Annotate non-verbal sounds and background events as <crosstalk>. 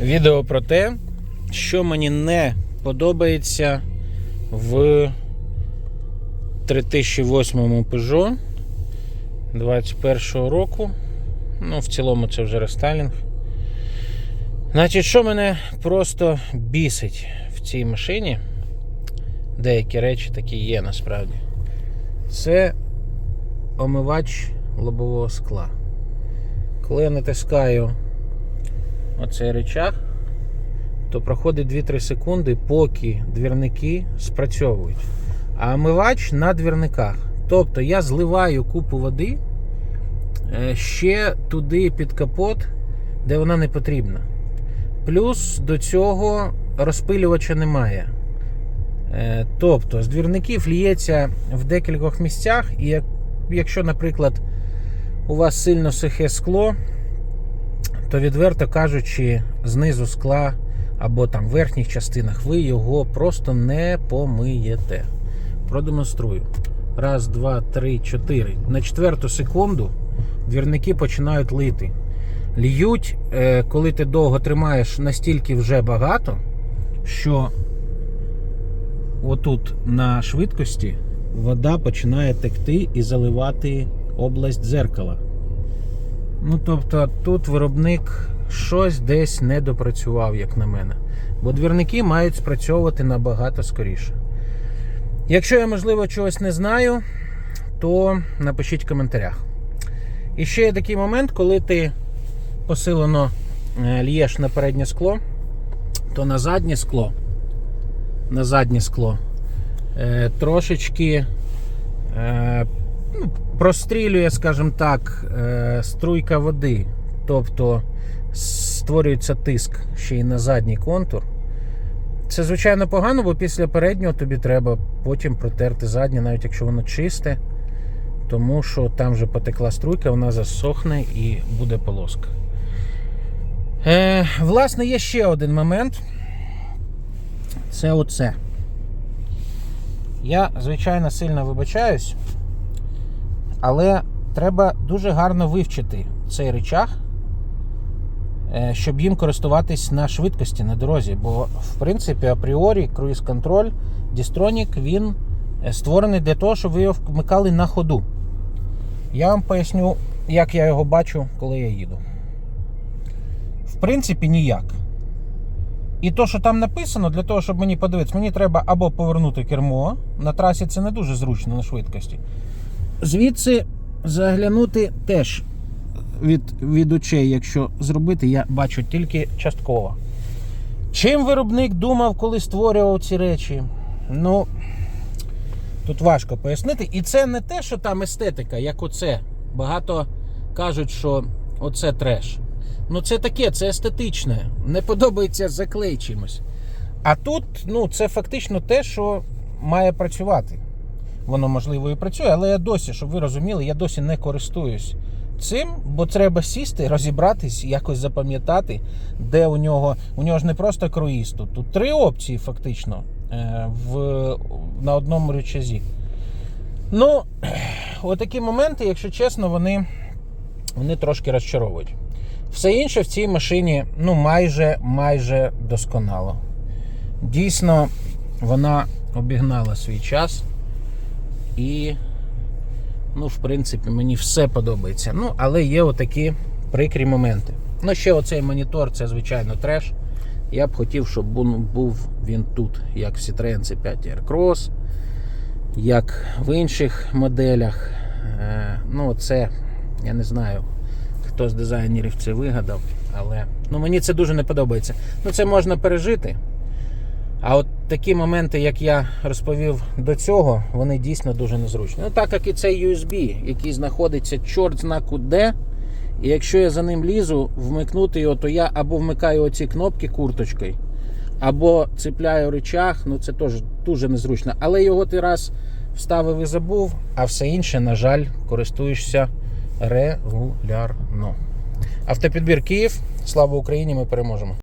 Відео про те, що мені не подобається в 3008 Peugeot 21 року. Ну, в цілому це вже рестайлінг. Значить, що мене просто бісить в цій машині, деякі речі такі є насправді. Це омивач лобового скла. Коли я натискаю оцей речах, то проходить 2-3 секунди, поки двірники спрацьовують. А омивач на двірниках. Тобто я зливаю купу води е, ще туди під капот, де вона не потрібна. Плюс до цього розпилювача немає. Е, Тобто з двірників ліється в декількох місцях, і якщо, наприклад, у вас сильно сухе скло, то відверто кажучи, знизу скла або там в верхніх частинах ви його просто не помиєте. Продемонструю. Раз, два, три, чотири. На четверту секунду двірники починають лити. Льють, е, коли ти довго тримаєш настільки вже багато, що отут на швидкості вода починає текти і заливати область дзеркала. Ну, тобто, тут виробник щось десь не допрацював, як на мене. Бо двірники мають спрацьовувати набагато скоріше. Якщо я, можливо, чогось не знаю, то напишіть в коментарях. І ще є такий момент, коли ти посилено е, л'єш на переднє скло, то на заднє скло, на заднє скло е, трошечки е, ну, прострілює, скажімо так, е, струйка води. Тобто створюється тиск ще й на задній контур. Це, звичайно, погано, бо після переднього тобі треба потім протерти заднє, навіть якщо воно чисте, тому що там вже потекла струйка, вона засохне і буде полоска. Е, власне, є ще один момент. Це оце. Я, звичайно, сильно вибачаюсь, але треба дуже гарно вивчити цей речах, е, щоб їм користуватись на швидкості на дорозі. Бо, в принципі, апріорі круїз контроль Distronic, він е, створений для того, щоб ви його вмикали на ходу. Я вам поясню, як я його бачу, коли я їду. В принципі, ніяк. І то, що там написано, для того, щоб мені подивитися, мені треба або повернути кермо. На трасі це не дуже зручно на швидкості. Звідси заглянути теж від, від очей, якщо зробити, я бачу тільки частково. Чим виробник думав, коли створював ці речі? Ну, тут важко пояснити. І це не те, що там естетика, як оце. Багато кажуть, що оце треш. Ну, це таке, це естетичне. Не подобається заклей чимось. А тут, ну, це фактично те, що має працювати. Воно, можливо, і працює, але я досі, щоб ви розуміли, я досі не користуюсь цим, бо треба сісти, розібратись, якось запам'ятати, де у нього. У нього ж не просто круїз тут. Три опції, фактично, е, в, на одному речазі. Ну, <clears throat> отакі моменти, якщо чесно, вони, вони трошки розчаровують. Все інше в цій машині ну, майже, майже досконало. Дійсно, вона обігнала свій час. І, ну, в принципі, мені все подобається. Ну, але є отакі прикрі моменти. Ну, ще оцей монітор, це, звичайно, треш. Я б хотів, щоб був він тут, як в Citroen C5 Aircross, як в інших моделях. Е, Ну, це, я не знаю, хто з дизайнерів це вигадав, але ну, мені це дуже не подобається. Ну, це можна пережити. А от такі моменти, як я розповів до цього, вони дійсно дуже незручні. Ну, так як і цей USB, який знаходиться чорт знаку де. І якщо я за ним лізу, вмикнути його, то я або вмикаю оці кнопки курточкою, або цепляю речах, ну це теж дуже незручно. Але його ти раз вставив і забув, а все інше, на жаль, користуєшся регулярно. Автопідбір Київ. Слава Україні! Ми переможемо!